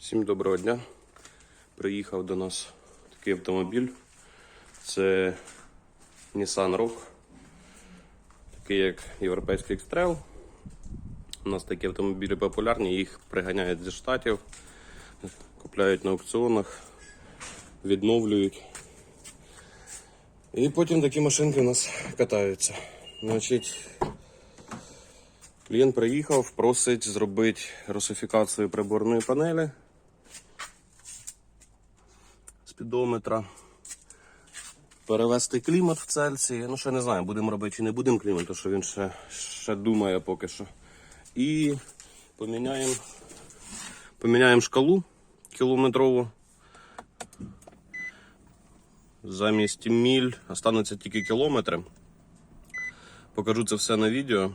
Всім доброго дня. Приїхав до нас такий автомобіль. Це Nissan Rogue. Такий як європейський X-Trail. У нас такі автомобілі популярні, їх приганяють зі штатів, купляють на аукціонах, відновлюють. І потім такі машинки у нас катаються. Значить, Клієнт приїхав, просить зробити русифікацію приборної панелі спідометра, перевести клімат в Цельсії. Ну, ще не знаю, будемо робити чи не будемо клімат, тому що він ще, ще думає поки що. І поміняємо поміняємо шкалу кілометрову. Замість міль остануться тільки кілометри. Покажу це все на відео.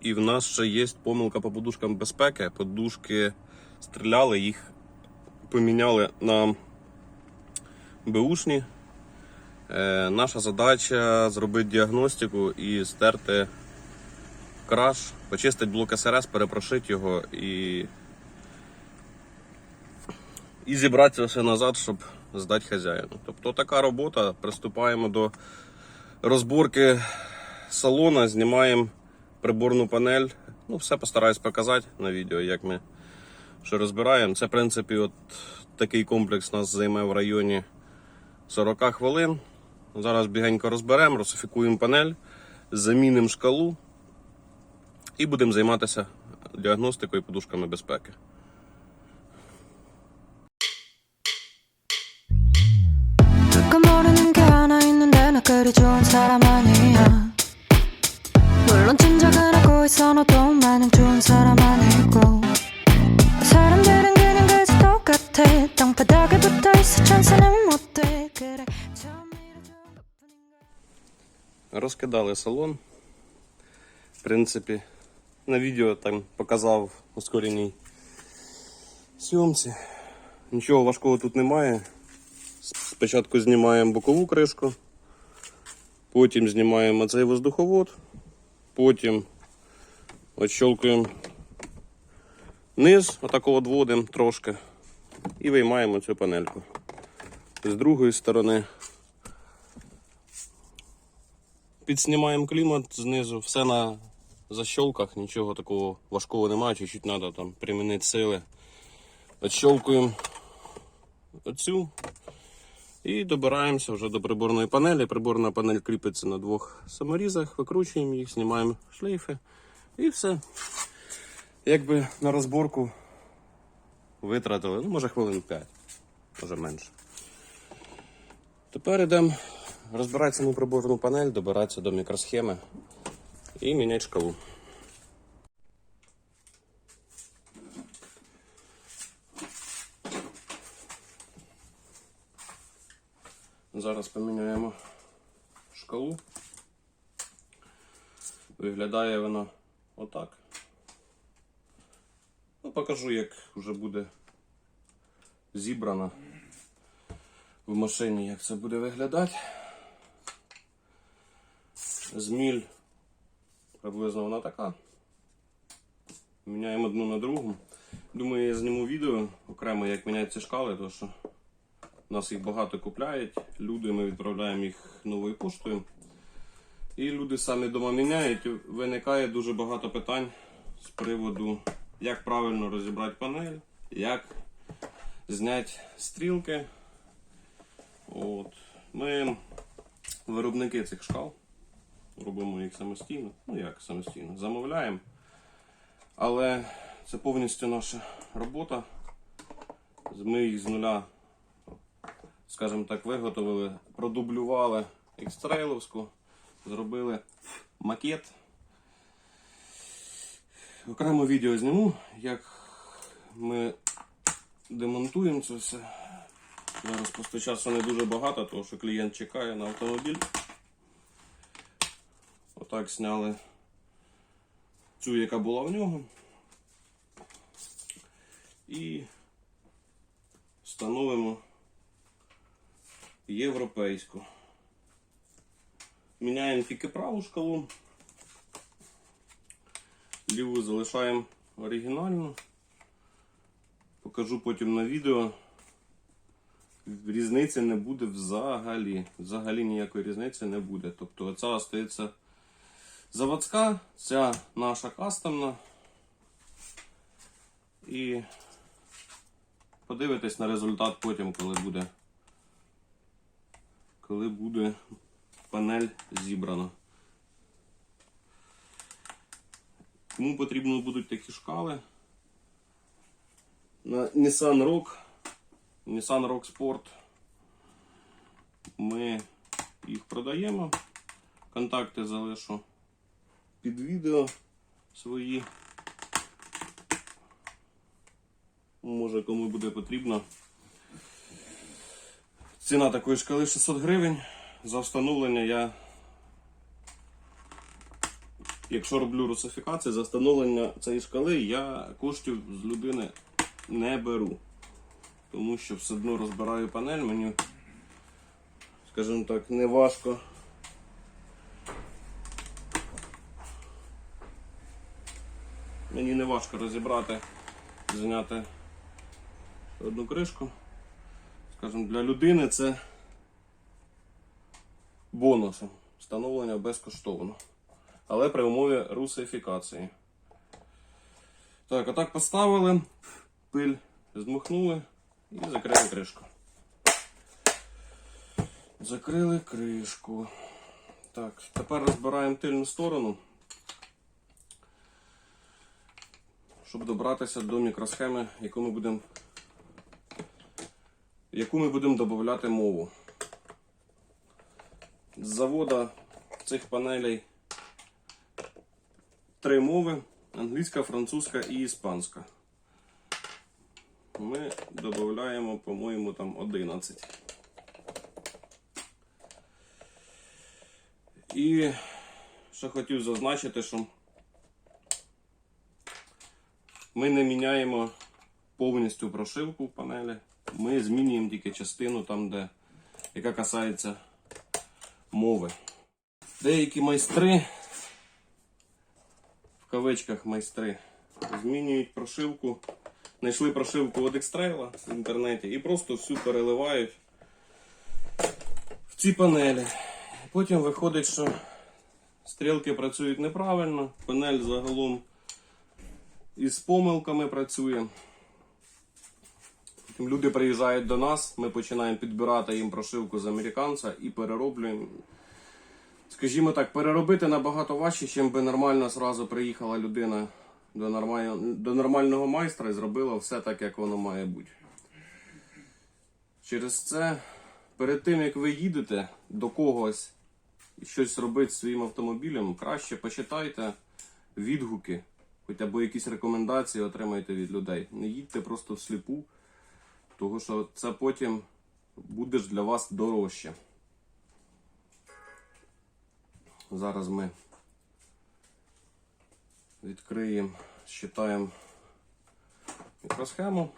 І в нас ще є помилка по подушкам безпеки. Подушки стріляли, їх поміняли на беушні. Е, наша задача зробити діагностику і стерти краш, почистити блок СРС, перепрошити його і, і зібрати все назад, щоб здати хазяїну. Тобто така робота. Приступаємо до розборки салона, знімаємо приборну панель. Ну, все постараюсь показати на відео, як ми що розбираємо. Це, в принципі, от такий комплекс нас займе в районі 40 хвилин. Зараз бігенько розберемо, русифікуємо панель, замінимо шкалу і будемо займатися діагностикою і подушками безпеки. 누가 모르는 게 하나 있는데 나 그리 좋은 사람 아니야 물론 짐작은 하고 있어 너도 마냥 좋은 사람 아니고 Розкидали салон. В принципі, на відео там показав у скоріній зйомці. Нічого важкого тут немає. Спочатку знімаємо бокову кришку, потім знімаємо цей воздуховод, потім відщолкуємо низ, отако відводимо трошки і виймаємо цю панельку. З другої сторони Підснімаємо клімат знизу, все на защолках, нічого такого важкого немає, чуть-чуть треба там примінити сили. Відщолкуємо оцю і добираємося вже до приборної панелі. Приборна панель кріпиться на двох саморізах, викручуємо їх, знімаємо шлейфи і все. Якби на розборку витратили, ну може хвилин 5, може менше. Тепер йдемо розбирати саму приборну панель, добиратися до мікросхеми і міняти шкалу. Зараз поміняємо шкалу. Виглядає вона отак. Ну, покажу, як вже буде зібрана в машині, як це буде виглядати. Зміль приблизно вона така. Міняємо одну на другу. Думаю, я зніму відео окремо, як міняються шкали, тому що нас їх багато купляють. Люди, ми відправляємо їх новою поштою. І люди самі вдома міняють. Виникає дуже багато питань з приводу, як правильно розібрати панель, як зняти стрілки. От. Ми виробники цих шкал. Робимо їх самостійно. Ну як самостійно, замовляємо. Але це повністю наша робота. Ми їх з нуля, скажімо так, виготовили, продублювали екстрейловську, зробили макет. Окремо відео зніму, як ми демонтуємо це все. Зараз просто часу не дуже багато, тому що клієнт чекає на автомобіль. Отак зняли цю, яка була в нього. І встановимо європейську. Міняємо тільки праву шкалу. Ліву залишаємо оригінальну. Покажу потім на відео. Різниці не буде взагалі. Взагалі ніякої різниці не буде. Тобто оця остається заводська, ця наша кастомна. І подивитесь на результат потім, коли буде. Коли буде панель зібрана. Кому потрібно будуть такі шкали? На Nissan Rock, Nissan Rock Sport ми їх продаємо. Контакти залишу під відео свої. Може кому буде потрібно. Ціна такої шкали 600 гривень. За встановлення я, якщо роблю русифікацію, за встановлення цієї шкали я коштів з людини не беру. Тому що все одно розбираю панель, мені, скажімо так, не важко. Мені не важко розібрати, зняти одну кришку. Скажімо, для людини це бонусом. Встановлення безкоштовно. Але при умові русифікації. Так, отак поставили, пиль змахнули і закрили кришку. Закрили кришку. Так, тепер розбираємо тильну сторону. Щоб добратися до мікросхеми, яку ми будемо яку ми будемо додати мову. З завода цих панелей три мови: англійська, французька і іспанська. Ми додаємо, по-моєму, там 11. І ще хотів зазначити, що ми не міняємо повністю прошивку в панелі. Ми змінюємо тільки частину там, де яка касається мови. Деякі майстри, в кавичках майстри, змінюють прошивку. Знайшли прошивку від Xtrail в інтернеті і просто всю переливають в ці панелі. Потім виходить, що стрілки працюють неправильно, панель загалом із помилками працює. Потім Люди приїжджають до нас, ми починаємо підбирати їм прошивку з американця і перероблюємо. Скажімо так, переробити набагато важче, чим би нормально зразу приїхала людина до, нормаль... до нормального майстра і зробила все так, як воно має бути. Через це, перед тим як ви їдете до когось і щось робити своїм автомобілем, краще почитайте відгуки, хоч або якісь рекомендації отримайте від людей. Не їдьте просто всліпу. Тому що це потім буде ж для вас дорожче. Зараз ми відкриємо, считаємо мікросхему.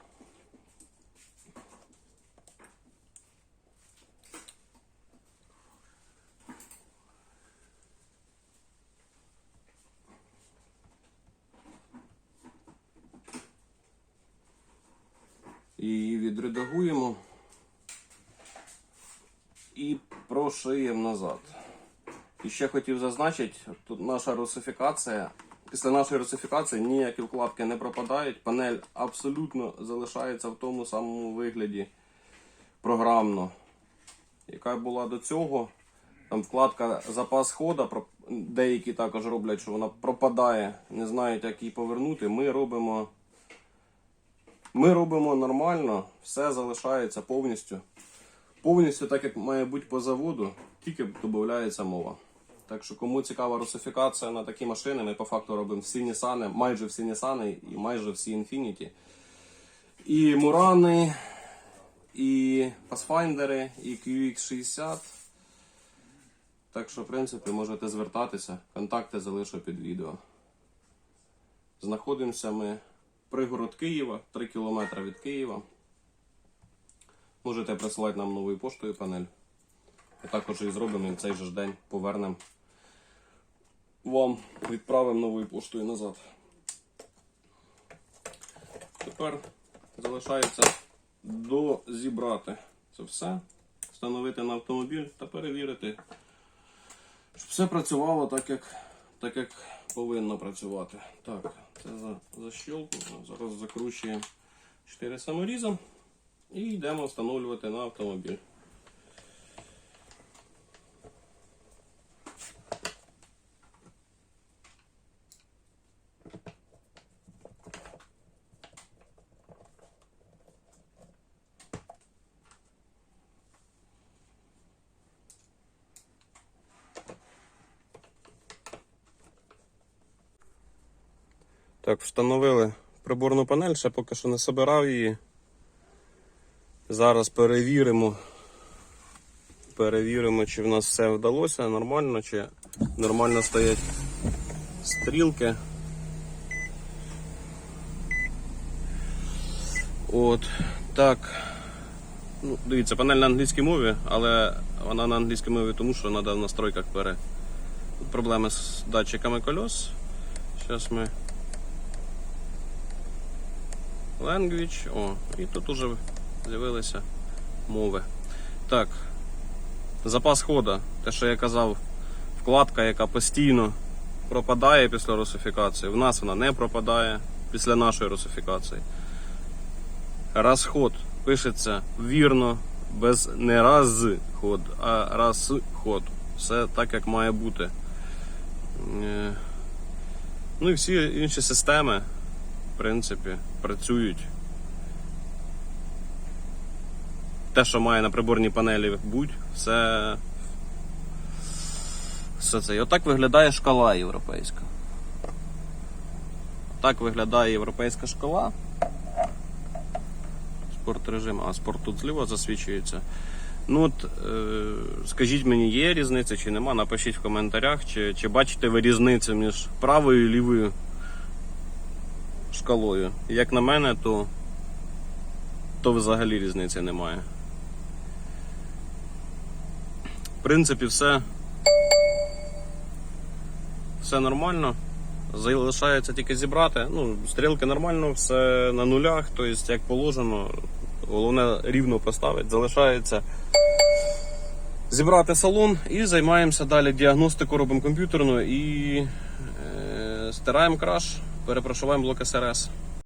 Її відредагуємо і прошиємо назад. І ще хотів зазначити, тут наша русифікація. Після нашої русифікації ніякі вкладки не пропадають. Панель абсолютно залишається в тому самому вигляді програмно, яка була до цього. Там вкладка запас хода, деякі також роблять, що вона пропадає, не знають, як її повернути. Ми робимо ми робимо нормально, все залишається повністю. Повністю так, як має бути по заводу, тільки додається мова. Так що, кому цікава русифікація на такі машини, ми по факту робимо всі Nissan, майже всі Nissan і майже всі Infiniti. І Мурани, і Pathfinder, і QX60. Так що, в принципі, можете звертатися. Контакти залишу під відео. Знаходимося ми пригород Києва, 3 кілометри від Києва. Можете присилати нам новою поштою панель. І також і зробимо і в цей же день повернемо вам, відправимо новою поштою назад. Тепер залишається дозібрати це все, встановити на автомобіль та перевірити, щоб все працювало так, як, так, як повинно працювати. Так, за защілку. Зараз закручуємо 4 саморіза і йдемо встановлювати на автомобіль. Так, встановили приборну панель, ще поки що не собирав її. Зараз перевіримо. Перевіримо, чи в нас все вдалося нормально, чи нормально стоять стрілки. От, так. Ну, дивіться, панель на англійській мові, але вона на англійській мові, тому що треба в настройках пере. Проблеми з датчиками кольос. Зараз ми Language. О, і тут уже з'явилися мови. Так. Запас хода. Те, що я казав, вкладка, яка постійно пропадає після русифікації. В нас вона не пропадає після нашої русифікації. Розход пишеться вірно, без не раз ход, а раз ход. Все так, як має бути. Е, Ну і всі інші системи принципі, працюють. Те, що має на приборній панелі будь, все, все це. І отак виглядає шкала європейська. Так виглядає європейська шкала. Спорт режим, а спорт тут зліва засвічується. Ну от, е, скажіть мені, є різниця чи нема? Напишіть в коментарях, чи, чи бачите ви різницю між правою і лівою шкалою. Як на мене, то, то взагалі різниці немає. В принципі, все, все нормально. Залишається тільки зібрати. Ну, стрілки нормально, все на нулях, тобто як положено. Головне рівно поставити. Залишається зібрати салон і займаємося далі діагностику, робимо комп'ютерну і е, стираємо краш, перепрошуваємо блок СРС.